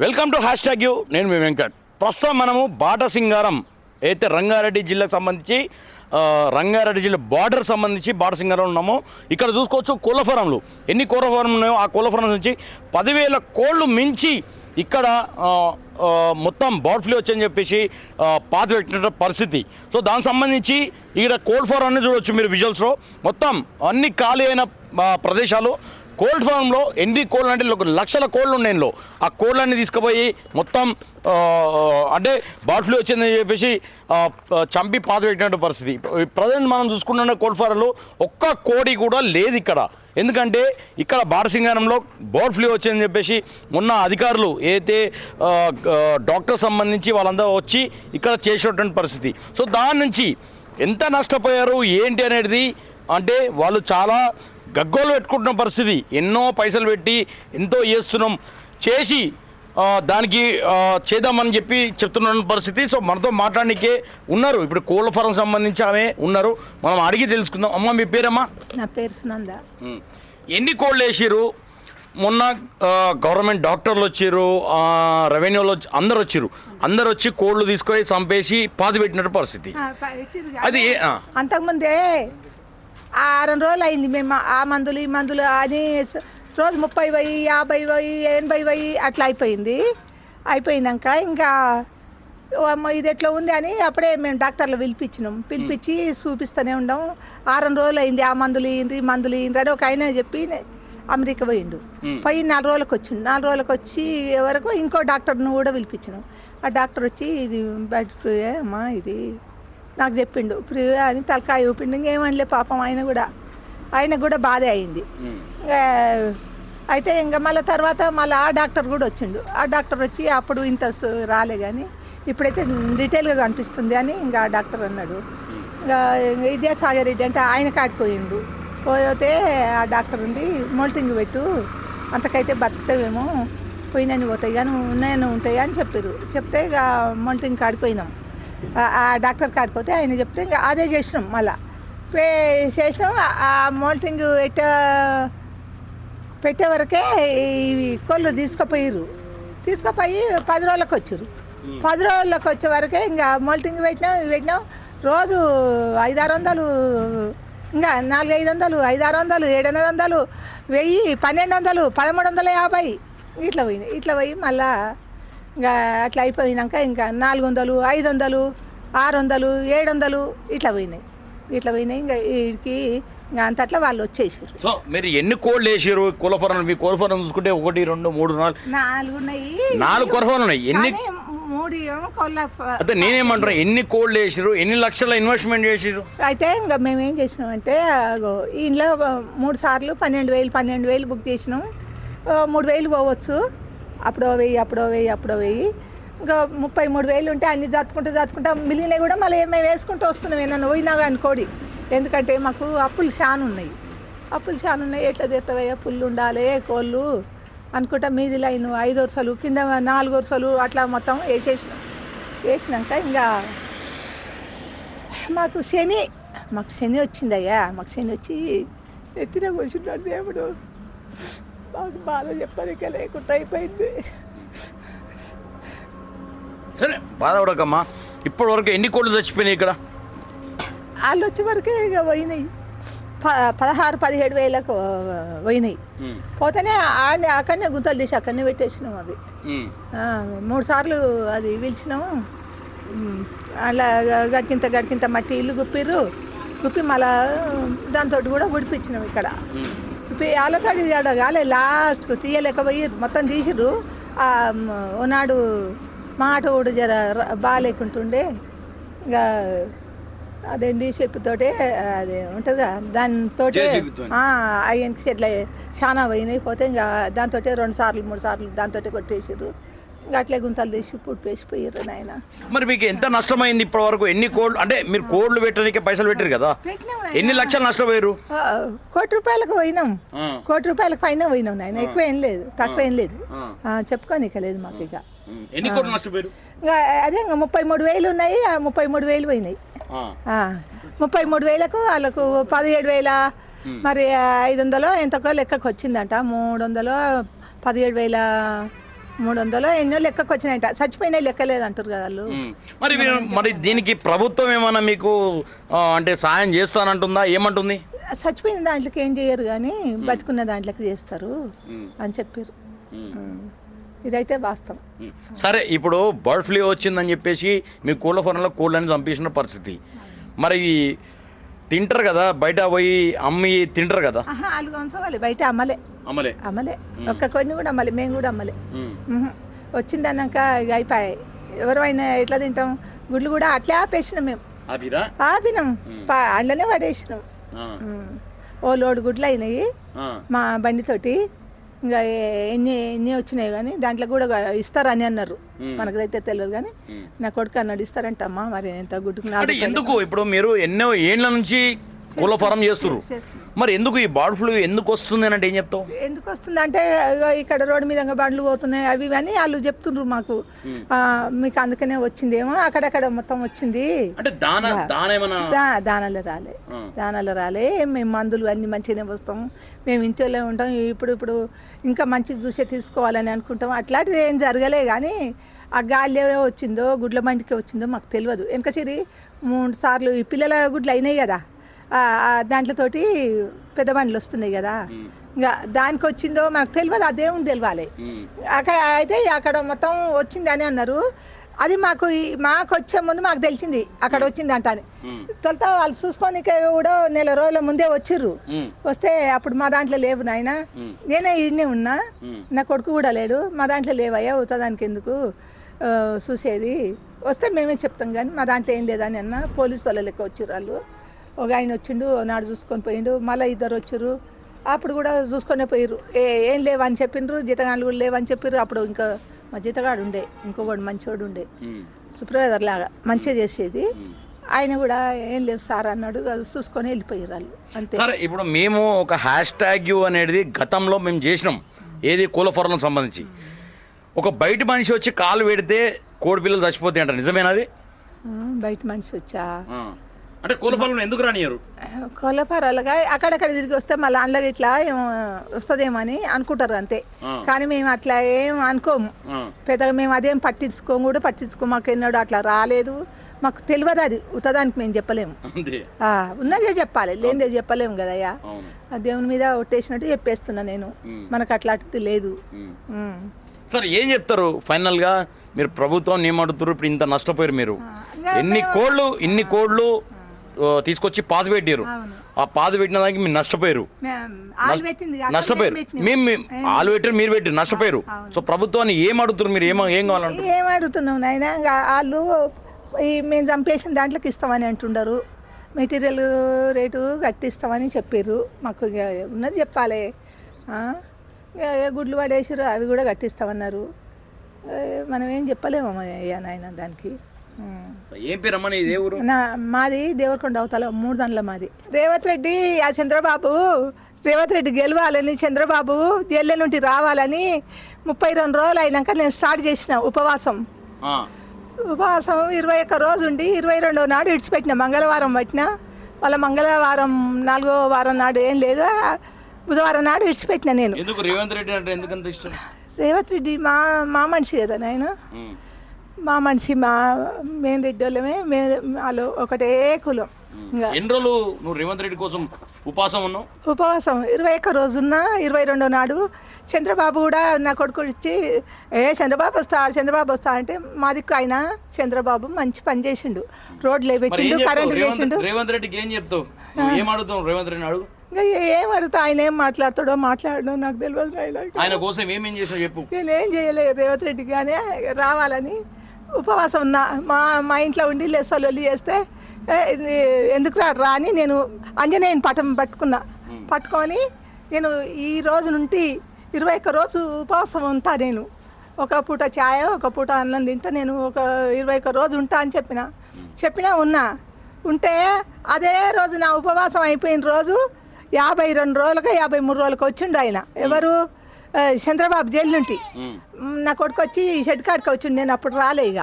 Welcome to hashtag U. నేను మీ వెంకట్. ప్రస్తుతం మనము బాట సింగారం అయితే రంగారెడ్డి జిల్లాకు సంబంధించి రంగారెడ్డి జిల్లా బార్డర్ సంబంధించి బాట సింగారం ఉన్నాము. ఇక్కడ చూసుకోవచ్చు కోళ్ళ ఫారంలు ఎన్ని కోళ్ళ ఫారం ఉన్నాయో ఆ కోళ్ళ ఫారం నుంచి పదివేల కోళ్ళు మించి ఇక్కడ మొత్తం బర్డ్ ఫ్లూ వచ్చని చెప్పేసి ఆ, పాత పెట్టిన పరిస్థితి. సో దానికి సంబంధించి ఇక్కడ కోల్డ్ ఫారం అన్ని చూడవచ్చు మీరు విజువల్స్లో మొత్తం అన్ని ఖాళీ అయిన ప్రదేశాలు. కోల్డ్ ఫామ్లో ఎన్ని కోళ్ళు అంటే ఒక లక్షల కోళ్ళు ఉన్నాయి ఇందులో ఆ కోళ్ళన్నీ తీసుకుపోయి మొత్తం అంటే బర్డ్ ఫ్లూ వచ్చిందని చెప్పేసి చంపి పాత పెట్టినట్టు పరిస్థితి. ప్రజెంట్ మనం చూసుకున్న కోల్డ్ ఫారంలో ఒక్క కోడి కూడా లేదు ఇక్కడ. ఎందుకంటే ఇక్కడ బారసింగారంలో బర్డ్ ఫ్లూ వచ్చిందని చెప్పేసి ఉన్న అధికారులు ఏదైతే డాక్టర్ సంబంధించి వాళ్ళందరూ వచ్చి ఇక్కడ చేసేటువంటి పరిస్థితి. సో దాని నుంచి ఎంత నష్టపోయారు ఏంటి అనేది అంటే వాళ్ళు చాలా గగ్గోలు పెట్టుకుంటున్న పరిస్థితి. ఎన్నో పైసలు పెట్టి ఎంతో చేస్తున్నాం. చేసి దానికి చేద్దామని చెప్పి చెప్తున్న పరిస్థితి. సో మనతో మాట్లాడడానికే ఉన్నారు. ఇప్పుడు కోళ్ళ ఫారం సంబంధించి ఆమె ఉన్నారు. మనం అడిగి తెలుసుకుందాం. అమ్మ మీ పేరమ్మా? నా పేరు సునంద. ఎన్ని కోళ్ళు వేసిరు మొన్న గవర్నమెంట్ డాక్టర్లు వచ్చారు రెవెన్యూలో అందరు వచ్చారు. అందరు వచ్చి కోళ్ళు తీసుకొని చంపేసి పాతి పెట్టినట్టు పరిస్థితి. అది. అంతకుముందే ఆరం రోజులు అయింది మేము ఆ మందులు ఈ మందులు అని రోజు ముప్పై వెయ్యి యాభై వెయ్యి ఎనభై వెయ్యి అట్లా అయిపోయింది. అయిపోయినాక ఇంకా అమ్మ ఇది ఎట్లా ఉంది అని అప్పుడే మేము డాక్టర్లు పిలిపించినాం. పిలిపించి చూపిస్తూనే ఉన్నాం. ఆరం రోజులు అయింది ఆ మందులు ఈ మందులు ఏంది అని ఒక ఆయన చెప్పి అమెరికా పోయిండు. పోయి నాలుగు రోజులకు వచ్చిండు. నాలుగు రోజులకు వచ్చి వరకు ఇంకో డాక్టర్ను కూడా పిలిపించినాం. ఆ డాక్టర్ వచ్చి ఇది బయట అమ్మా ఇది నాకు చెప్పిండు ఫ్రీ అని తలకాయ ఊపిండు ఇంకేమనలే పాపం ఆయన కూడా. ఆయన కూడా బాధే అయింది. అయితే ఇంకా మళ్ళీ తర్వాత మళ్ళీ ఆ డాక్టర్ కూడా వచ్చిండు. ఆ డాక్టర్ వచ్చి అప్పుడు ఇంత రాలే కానీ ఇప్పుడైతే డీటెయిల్గా కనిపిస్తుంది అని ఇంకా ఆ డాక్టర్ అన్నాడు. ఇంకా విద్యాసాగర్ రెడ్డి అంటే ఆయన కాడిపోయిండు పోతే ఆ డాక్టర్ ఉండి మోల్టింగ్ పెట్టు అంతకైతే బతుకుతావేమో పోయినని పోతాయి కానీ ఉన్నాయని ఉంటాయి అని చెప్పారు చెప్తే ఇక మోల్టింగ్ కాడిపోయినాం ఆ- డాక్టర్ కాడిపోతే ఆయన చెప్తే ఇంకా అదే చేసినాం మళ్ళా. పే చేసినాం. ఆ- మోల్టింగ్ ఎట్ట పెట్టే వరకే ఇవి కోళ్ళు తీసుకుపోయారు తీసుకుపోయి పది రోజులకు వచ్చారు. పది రోజులకు వచ్చే వరకే ఇంకా మోల్టింగ్ పెట్టినాం ఇవి పెట్టినాం. రోజు ఐదారు వందలు ఇంకా నాలుగు ఐదు వందలు ఐదారు వందలు ఏడు ఎనిమిది వందలు వెయ్యి పన్నెండు వందలు పదమూడు వందల యాభై ఇట్లా పోయినాయి ఇట్లా పోయి మళ్ళా ఇంకా అట్లా అయిపోయినాక ఇంకా నాలుగు వందలు ఐదు వందలు ఆరు వందలు ఏడు వందలు ఇట్లా పోయినాయి. ఇట్లా పోయినాయి. ఇంకా వీడికి ఇంకా అంతట్లా వాళ్ళు వచ్చేసారు సో మీరు ఎన్ని కోళ్ళు వేసారు కోళ్ళ ఫారం మీ కోళ్ళ ఫారం చూసుకుంటే ఒకటి రెండు మూడు నాలుగు. నాలుగు ఉన్నాయి నాలుగు ఫారం ఉన్నాయి. ఎన్ని కానీ మూడు ఏమో నేనేమంటున్నా ఎన్ని కోళ్ళు వేసారు ఎన్ని లక్షల ఇన్వెస్ట్మెంట్ చేసారు అయితే ఇంకా మేము ఏం చేసినామంటే అగో ఇంట్లో మూడు సార్లు పన్నెండు వేలు పన్నెండు వేలు బుక్ చేసినాం. మూడు వేలు పోవచ్చు. అప్పుడో వెయ్యి అప్పుడో వెయ్యి అప్పుడో వెయ్యి. ఇంకా ముప్పై మూడు వేలు ఉంటే అన్ని జరుపుకుంటూ జరుపుకుంటా మిగిలినవి కూడా మళ్ళీ మేము వేసుకుంటూ వస్తున్నాం ఏమన్నా పోయినా కానీ కోడి. ఎందుకంటే మాకు అప్పులు చాలా ఉన్నాయి. అప్పులు చాలా ఉన్నాయి. ఎట్లా తీస్తావయ్యా పుల్లు ఉండాలి కోళ్ళు అనుకుంటా మీది లైన్ ఐదు వరుసలు కింద నాలుగు వరుసలు అట్లా మొత్తం వేసేసినాం. వేసినాక ఇంకా మాకు శని మాకు శని వచ్చిందయ్యా. మాకు శని వచ్చి ఎత్తిన కూర్చున్నాడు దేవుడు. మాకు బాధ చెప్పడానికి లేకుండా అయిపోయింది. సరే బాధపడకమ్మా. ఇప్పటి వరకు ఎన్ని కోళ్ళు చచ్చిపోయినాయి ఇక్కడ? వాళ్ళు వచ్చే వరకే ఇక పోయినాయి. ప పదహారు పదిహేడు వేలకు పోయినాయి. పోతేనే ఆడనే అక్కడనే గుంతలు తీసి అక్కడనే పెట్టేసినాం అవి. మూడు సార్లు అది పిలిచినాము అలా గడికింత గడికింత మట్టి ఇల్లు గుప్పిర్రు. గుప్పి మళ్ళా దాంతో కూడా ఉడిపించినాం ఇక్కడ. వాళ్ళతో కాలే లాస్ట్కు తీయలేకపోయి మొత్తం తీసిర్రు. మ, ఓనాడు మాట కూడా జర బాగాలేకుంటుండే ఇంకా అదేంటి చెప్పుతోటే అది ఉంటుందిగా దానితో జేసీబీతోని. అయ్యనికి చెట్ల చాలా పోయినాయి పోతే ఇంకా దాంతో రెండు సార్లు మూడు సార్లు దాంతో కొట్టేసారు అట్లే గుంతలు తీసి పుట్టు వేసిపోయారు నాయన. మరి మీకు ఎంత నష్టమైంది ఇప్పటి వరకు ఎన్ని కోళ్ళు అంటే మీరు కోళ్ళు పెట్టడానికి పైసలు పెట్టారు కదా? ఎన్ని లక్షలు నష్టపోయారు కోటి రూపాయలకు పోయినాం. కోటి రూపాయలకు పైన పోయినాం నాయన. ఎక్కువ ఏం లేదు. తక్కువ ఏం లేదు. చెప్పుకోనిక లేదు మాకు ఇక. ఎన్ని కోట్లు నష్టపోయారు ఇంకా అదే ఇంకా ముప్పై మూడు వేలు ఉన్నాయి. ఆ ముప్పై మూడు వేలు పోయినాయి. ఆ, ముప్పై మూడు వేలకు వాళ్ళకు పదిహేడు వేల మరి ఐదు వందలు ఎంతకో లెక్కకు వచ్చిందంట మూడు వందలు పదిహేడు వేల మూడు వందలు ఎన్నో లెక్కకు వచ్చినాయంట చచ్చిపోయినా లెక్కలేదు అంటారు కదా వాళ్ళు. మరి మీరు మరి దీనికి ప్రభుత్వం ఏమన్నా మీకు ఆ, అంటే సాయం చేస్తానంటుందా? ఏమంటుంది? చచ్చిపోయిన దాంట్లోకి ఏం చేయరు కానీ బతుకున్న దాంట్లోకి చేస్తారు. అని చెప్పారు. ఇదైతే వాస్తవం. సరే ఇప్పుడు బర్డ్ ఫ్లూ వచ్చిందని చెప్పేసి మీ కోళ్ళ ఫారంలో కోళ్ళని చంపేసిన పరిస్థితి. మరి తింటారు కదా బయట పోయి అమ్మి తింటారు కదా? బయట అమ్మలే. అమ్మలే? అమ్మలే. ఒక్క కొన్ని కూడా అమ్మలే మేము కూడా అమ్మలే. వచ్చిందన్నాక ఇక అయిపోయాయి. ఎవరైనా ఎట్లా తింటాం? గుడ్లు కూడా అట్లే ఆపేసినాం మేము. ఆపినాం. అందులోనే పడేసినాం. ఓ లోడు గుడ్లు అయినాయి. మా బండితోటి ఇంకా ఎన్ని ఎన్ని వచ్చినాయి కానీ దాంట్లో కూడా ఇస్తారని అన్నారు. మనకైతే తెలియదు కానీ. నా కొడుకు అన్నాడు ఇస్తారంటమ్మా మరి ఎంత గుడ్డుకు ఎందుకు ఇప్పుడు మీరు ఎన్నో ఏండ్ల నుంచి కోళ్ళ ఫారం చేస్తున్నారు. చేస్తున్నాం. మరి ఎందుకు ఈ బర్డ్ ఫ్లూ ఎందుకు వస్తుంది అని అంటే ఏం చెప్తావు? ఎందుకు వస్తుందంటే ఇగో ఇక్కడ రోడ్డు మీద ఇంకా బండ్లు పోతున్నాయి అవి ఇవి అని వాళ్ళు చెప్తుండ్రు మాకు. మీకు అందుకనే వచ్చిందేమో అక్కడక్కడ మొత్తం వచ్చింది. అంటే దాన దానాలు రాలే. దానాలు రాలే. మేము మందులు అన్ని మంచిగానే వస్తాం మేము ఇంట్లోనే ఉంటాం. ఇప్పుడు ఇప్పుడు ఇంకా మంచి చూసే తీసుకోవాలని అనుకుంటాం. అట్లాంటిది ఏం జరగలే కానీ ఆ గాలి వచ్చిందో గుడ్ల బండికి వచ్చిందో మాకు తెలియదు. వెనక చిరి మూడు సార్లు ఈ పిల్లల గుడ్లు అయినాయి కదా. దాంట్లతోటి పెద్ద బండ్లు వస్తున్నాయి కదా. ఇంకా దానికి వచ్చిందో మనకు తెలియదు ఆ దేవుని తెలియాలి. అక్కడ అయితే అక్కడ మొత్తం వచ్చింది అని అన్నారు అది మాకు మాకు వచ్చే ముందు మాకు తెలిసింది అక్కడ వచ్చింది అంట అని. తొలుత వాళ్ళు చూసుకోనికే కూడా నెల రోజుల ముందే వచ్చిర్రు ఉమ్. వస్తే అప్పుడు మా దాంట్లో లేవు నాయన. నేనే ఈడనే ఉన్నా. నా కొడుకు కూడా లేడు మా దాంట్లో లేవయ్యా ఉత్తదానికి ఎందుకు చూసేది వస్తే మేమే చెప్తాం కానీ మా దాంట్లో ఏం లేదని అన్న పోలీసు వాళ్ళ లెక్క వచ్చిర్రు వాళ్ళు ఒక ఆయన వచ్చిండు నాడు చూసుకొని పోయిండు మళ్ళీ ఇద్దరు వచ్చిర్రు. అప్పుడు కూడా చూసుకొనే పోయిర్రు. ఏ ఏం లేవని చెప్పిండ్రు జీతగాళ్ళు కూడా లేవని చెప్పిర్రు. అప్పుడు ఇంకా మా జీతగాడు ఉండే ఇంకొకడు మంచోడు ఉండే. సూపర్వైజర్ లాగా మంచిగా చేసేది. ఆయన కూడా ఏం లేవు సార్ అన్నాడు అది చూసుకొని వెళ్ళిపోయారు వాళ్ళు. అంతే. సరే ఇప్పుడు మేము ఒక హ్యాష్ ట్యాగ్ అనేది గతంలో మేము చేసినాం ఏది కోళ్ళ ఫారం సంబంధించి. ఒక బయట మనిషి వచ్చి కాలు పెడితే కోడి పిల్లలు చచ్చిపోతాయి అంట నిజమేనది ఆ, బయట మనిషి వచ్చా. అంటే ఫారం ఎందుకు రానియరు కొల్లపరాలుగా అక్కడక్కడ తిరిగి వస్తే మళ్ళీ అందులో ఇట్లా వస్తుందేమో అని అనుకుంటారు అంతే. కానీ మేము అట్లా ఏం అనుకోము. పెద్దగా మేము అదేం పట్టించుకోము కూడా పట్టించుకో మాకు ఎన్నడూ అట్లా రాలేదు. మాకు తెలియదు అది ఉత్తదానికి మేము చెప్పలేము. ఉన్నదే చెప్పాలి లేనిదే చెప్పలేము కదయ్యా. దేవుని మీద ఒట్టేసినట్టు చెప్పేస్తున్నా నేను. మనకు అట్లాంటిది లేదు. సరే ఏం చెప్తారు? ఫైనల్గా మీరు ప్రభుత్వం ఏమడుతున్నారు ఇప్పుడు ఇంత నష్టపోయారు మీరు. ఎన్ని కోళ్ళు ఇన్ని కోళ్ళు తీసుకొచ్చి పాత పెట్టారు. ఆ పాత పెట్టిన దానికి మీరు నష్టపోయారు. నష్టపోయారు. మేము ఆలు పెట్టారు మీరు పెట్టారు నష్టపోయారు. సో ప్రభుత్వాన్ని ఏం అడుగుతారు మీరు? ఏం ఏం కావాలంటారు ఏం అడుగుతున్నాం నాయన? వాళ్ళు ఈ మేము చంపేసిన దాంట్లోకి ఇస్తామని అంటుండరు. మెటీరియల్ రేటు కట్టిస్తామని చెప్పారు మాకు ఇక ఉన్నది చెప్పాలి. గుడ్లు పడేసారు అవి కూడా కట్టిస్తామన్నారు. మనం ఏం చెప్పలేము అయ్యా నాయన దానికి. ఏం పేరు అమ్మని ఇదే ఊరు నా మాది దేవరకొండ అవతల మూడు దాండ్ల మాది. రేవంత్ రెడ్డి ఆ చంద్రబాబు రేవంత్ రెడ్డి గెలవాలని చంద్రబాబు జైల్లో నుండి రావాలని ముప్పై రెండు రోజులు అయినాక నేను స్టార్ట్ చేసిన ఉపవాసం. ఉపవాసం ఇరవై ఒక్క రోజు ఉండి ఇరవై రెండో నాడు ఇడిచిపెట్టిన మంగళవారం పట్టిన. వాళ్ళ మంగళవారం నాలుగో వారం నాడు ఏం లేదు బుధవారం నాడు ఇడిచిపెట్టిన నేను. రేవంత్ రెడ్డి అంటే ఎందుకంత ఇష్టం? రేవంత్ రెడ్డి మా మా మనిషి కదా నాయన. మా మనిషి మా మేము రెడ్డి వాళ్ళమే మేము వాళ్ళు ఒకటే కులం. ఎన్ని రోజులు నువ్వు రేవంత్ రెడ్డి కోసం ఉపాసం ఉన్నావు? ఉపవాసం. ఇరవై ఒక్క రోజున్న ఇరవై రెండో నాడు చంద్రబాబు కూడా నా కొడుకు ఇచ్చి ఏ చంద్రబాబు వస్తా చంద్రబాబు వస్తా అంటే మా దిక్కు ఆయన చంద్రబాబు మంచి పని చేసిండు. రోడ్లు వేపించిండు చెప్తావు? కరెంటు చేసిండు. రేవంత్ రెడ్డికి ఏం చెప్తావు? ఏం అడుగుతావు రేవంత్ రెడ్డిని అడుగు. ఇంకా ఏం అడుగుతా? ఆయన ఏం మాట్లాడతాడో మాట్లాడడం నాకు తెలియదు ఆయన కోసం ఏమేం చేసావు చెప్పు. నేనేం చేయలేదు రేవంత్ రెడ్డి కానీ రావాలని ఉపవాసం ఉన్నా మా మా ఇంట్లో ఉండి లెస్సలు చేస్తే "ఏ, ఇది ఎందుకు రా అని నేను అంజనేయుని పటం పట్టుకున్నా. పట్టుకొని నేను ఈ రోజు నుండి ఇరవై ఒక్క రోజు ఉపవాసం ఉంటా నేను. ఒక పూట ఛాయ ఒక పూట అన్నం తింటా నేను ఒక ఇరవై ఒక్క రోజు ఉంటా అని చెప్పిన. చెప్పినా ఉన్నా. ఉంటే అదే రోజు నా ఉపవాసం అయిపోయిన రోజు యాభై రెండు రోజులకు యాభై మూడు రోజులకు వచ్చిండు ఆయన. ఎవరు? చంద్రబాబు జైలు నుండి. ఉమ్. మ్, నా కొడుకు వచ్చి షెడ్ కాడికి వచ్చిండు నేను అప్పుడు రాలే ఇక.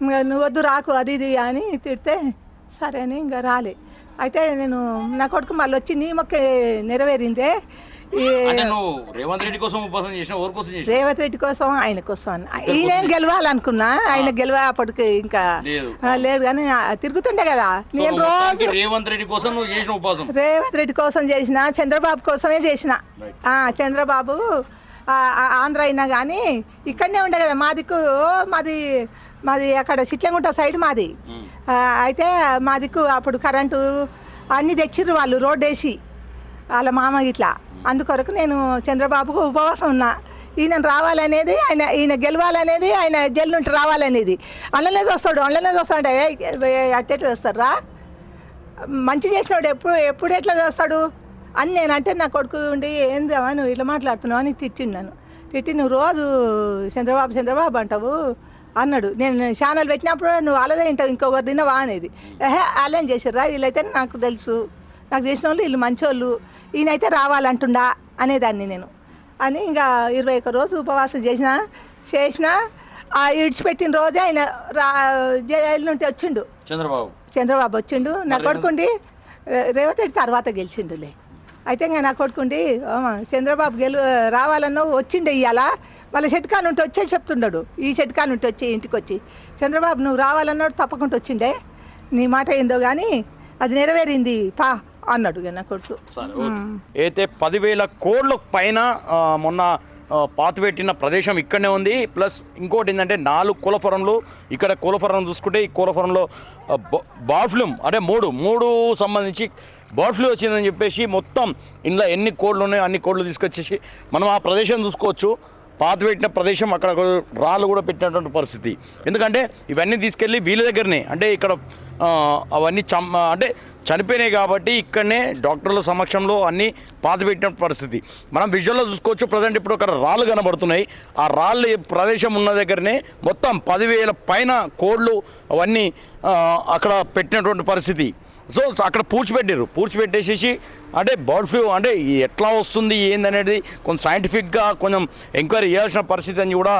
ఇంకా నువ్వు వద్దు రాకు అది ఇది అని తిడితే సరే అని ఇంకా రాలే. అయితే నేను నా కొడుకు మళ్ళీ వచ్చి నీ మొక్క నెరవేరిందే. రేవంత్ రెడ్డి కోసం ఉపవాసం చేసిన ఎవరి కోసం చేసిన రేవంత్ రెడ్డి కోసం ఆయన కోసం. ఈయన గెలవాలనుకున్నా ఆయన గెలవ అప్పటికి ఇంకా లేదు. కానీ తిరుగుతుండే కదా. నేను రోజు రేవంత్ రెడ్డి కోసం నువ్వు చేసిన ఉపవాసం? రేవంత్ రెడ్డి కోసం చేసిన చంద్రబాబు కోసమే చేసిన. చంద్రబాబు ఆంధ్ర అయినా కానీ ఇక్కడనే ఉండే కదా. మా దిక్కు మాది మాది అక్కడ చిట్లగుంట సైడ్ మాది. ఆ, అయితే మా దిక్కు అప్పుడు కరెంటు అన్నీ తెచ్చిర్రు వాళ్ళు రోడ్ వేసి వాళ్ళ మామ ఇట్లా అందుకొరకు నేను చంద్రబాబుకు ఉపవాసం ఉన్నా. ఈయన రావాలనేది ఆయన ఈయన గెలవాలనేది ఆయన జైలు నుండి రావాలనేది. అందులోనే చూస్తాడు అందులోనే చూస్తాడు అట్టెట్లా చూస్తారా మంచి చేసినాడు ఎప్పుడు ఎప్పుడు ఎట్లా చేస్తాడు? అని నేనంటే నా కొడుకు ఉండి ఏందమ్మా నువ్వు ఇట్లా మాట్లాడుతున్నావు? అని తిట్టిండు నన్ను. తిట్టి నువ్వు రోజు చంద్రబాబు చంద్రబాబు అంటావు? అన్నాడు. నేను ఛానల్ పెట్టినప్పుడు నువ్వు అలాగే తింటావు ఇంకొకరు తినవా? అనేది. ఏహే వాళ్ళేం చేశారా వీళ్ళైతే నాకు తెలుసు. నాకు చేసిన వాళ్ళు వీళ్ళు మంచోళ్ళు. ఈయనైతే రావాలంటుండా అనేదాన్ని నేను. అని ఇంకా ఇరవై ఒక్క రోజు ఉపవాసం చేసిన చేసిన ఆ ఇడిచిపెట్టిన రోజే ఆయన రా జైలు నుండి వచ్చిండు. చంద్రబాబు. చంద్రబాబు వచ్చిండు. నా కొడుకుండి రేవంత్ రెడ్డి తర్వాత గెలిచిండులే. అయితే ఇంకా నా కొడుకుండి "అమ్మ, చంద్రబాబు గెలు రావాలన్నావు వచ్చిండే ఇవాళ మళ్ళీ చెట్కా నుండి వచ్చే చెప్తున్నాడు ఈ చెట్కా నుండి వచ్చి ఇంటికి వచ్చి చంద్రబాబు నువ్వు రావాలన్నాడు తప్పకుండా వచ్చిండే. నీ మాట ఏందో కానీ అది నెరవేరింది. పా అన్నాడు నా కొడుకు ఓకే. అయితే పదివేల కోట్ల పైన మొన్న పాతిపెట్టిన ప్రదేశం ఇక్కడనే ఉంది. ప్లస్ ఇంకోటి ఏంటంటే నాలుగు కులఫరంలు ఇక్కడ కులఫరం చూసుకుంటే ఈ కులఫరంలో బాఫ్లూమ్ అంటే మూడు మూడు సంబంధించి బర్డ్ ఫ్లూ వచ్చిందని చెప్పేసి మొత్తం ఇందులో ఎన్ని కోళ్ళు ఉన్నాయో అన్ని కోళ్ళు తీసుకొచ్చేసి మనం ఆ ప్రదేశం చూసుకోవచ్చు. పాత పెట్టిన ప్రదేశం అక్కడ రాళ్ళు కూడా పెట్టినటువంటి పరిస్థితి. ఎందుకంటే ఇవన్నీ తీసుకెళ్ళి వీళ్ళ దగ్గరనే అంటే ఇక్కడ అవన్నీ చమ్ అంటే చనిపోయినాయి కాబట్టి ఇక్కడనే డాక్టర్ల సమక్షంలో అన్నీ పాత పెట్టిన పరిస్థితి. మనం విజువల్లో చూసుకోవచ్చు ప్రజెంట్ ఇప్పుడు అక్కడ రాళ్ళు కనబడుతున్నాయి. ఆ రాళ్ళు ప్రదేశం ఉన్న దగ్గరనే మొత్తం పదివేల పైన కోళ్ళు అవన్నీ అక్కడ పెట్టినటువంటి పరిస్థితి. సో అక్కడ పూడ్చిపెట్టారు పూడ్చిపెట్టేసేసి అంటే బర్డ్ ఫ్లూ అంటే ఎట్లా వస్తుంది ఏందనేది కొంచెం సైంటిఫిక్గా కొంచెం ఎంక్వైరీ చేయాల్సిన పరిస్థితి అని కూడా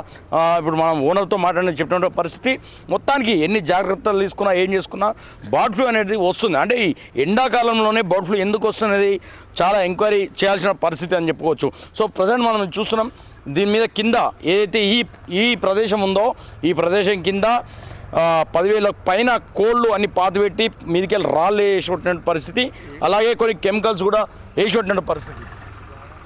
ఇప్పుడు మనం ఓనర్తో మాట్లాడిన చెప్పిన పరిస్థితి. మొత్తానికి ఎన్ని జాగ్రత్తలు తీసుకున్నా ఏం చేసుకున్నా బర్డ్ ఫ్లూ అనేది వస్తుంది. అంటే ఈ ఎండాకాలంలోనే బర్డ్ ఫ్లూ ఎందుకు వస్తుంది చాలా ఎంక్వైరీ చేయాల్సిన పరిస్థితి అని చెప్పుకోవచ్చు. సో ప్రజెంట్ మనం చూస్తున్నాం దీని మీద కింద ఏదైతే ఈ ఈ ప్రదేశం ఉందో ఈ ప్రదేశం కింద పదివేల పైన కోళ్ళు అన్ని పాతిపెట్టి మీదికెళ్ళి రాళ్ళు వేసి పరిస్థితి. అలాగే కొన్ని కెమికల్స్ కూడా వేసి పరిస్థితి.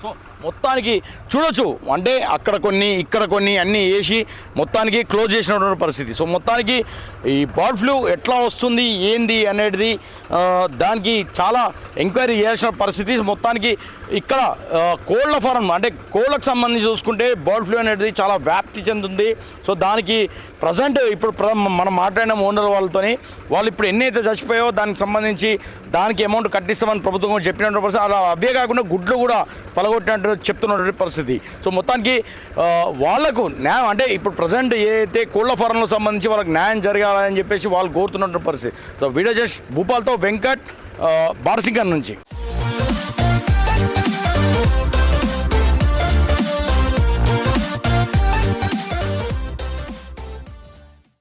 సో మొత్తానికి చూడొచ్చు. అంటే అక్కడ కొన్ని ఇక్కడ కొన్ని అన్నీ వేసి మొత్తానికి క్లోజ్ చేసినటువంటి పరిస్థితి. సో మొత్తానికి ఈ బర్డ్ ఫ్లూ ఎట్లా వస్తుంది ఏంది అనేది దానికి చాలా ఎంక్వైరీ చేయాల్సిన పరిస్థితి. మొత్తానికి ఇక్కడ కోళ్ళ ఫారం అంటే కోళ్ళకు సంబంధించి చూసుకుంటే బర్డ్ ఫ్లూ అనేది చాలా వ్యాప్తి చెందుతుంది సో దానికి ప్రజెంట్ ఇప్పుడు ప్ర- మనం మాట్లాడిన ఓనర్ వాళ్ళతోని వాళ్ళు ఇప్పుడు ఎన్ని అయితే చచ్చిపోయో దానికి సంబంధించి దానికి అమౌంట్ కట్టిస్తామని ప్రభుత్వం చెప్పినటువంటి పరిస్థితి. అలా అవే కాకుండా గుడ్లు కూడా పలగొట్టినట్టు చెప్తున్నటువంటి పరిస్థితి. సో మొత్తానికి వాళ్ళకు న్యాయం అంటే ఇప్పుడు ప్రజెంట్ ఏదైతే కోళ్ళ ఫారంలకు సంబంధించి వాళ్ళకి న్యాయం జరగాలని చెప్పేసి వాళ్ళు కోరుతున్నటువంటి పరిస్థితి. సో వీడియో జస్ట్ భూపాల్తో వెంకట్ బారసింగర్ నుంచి.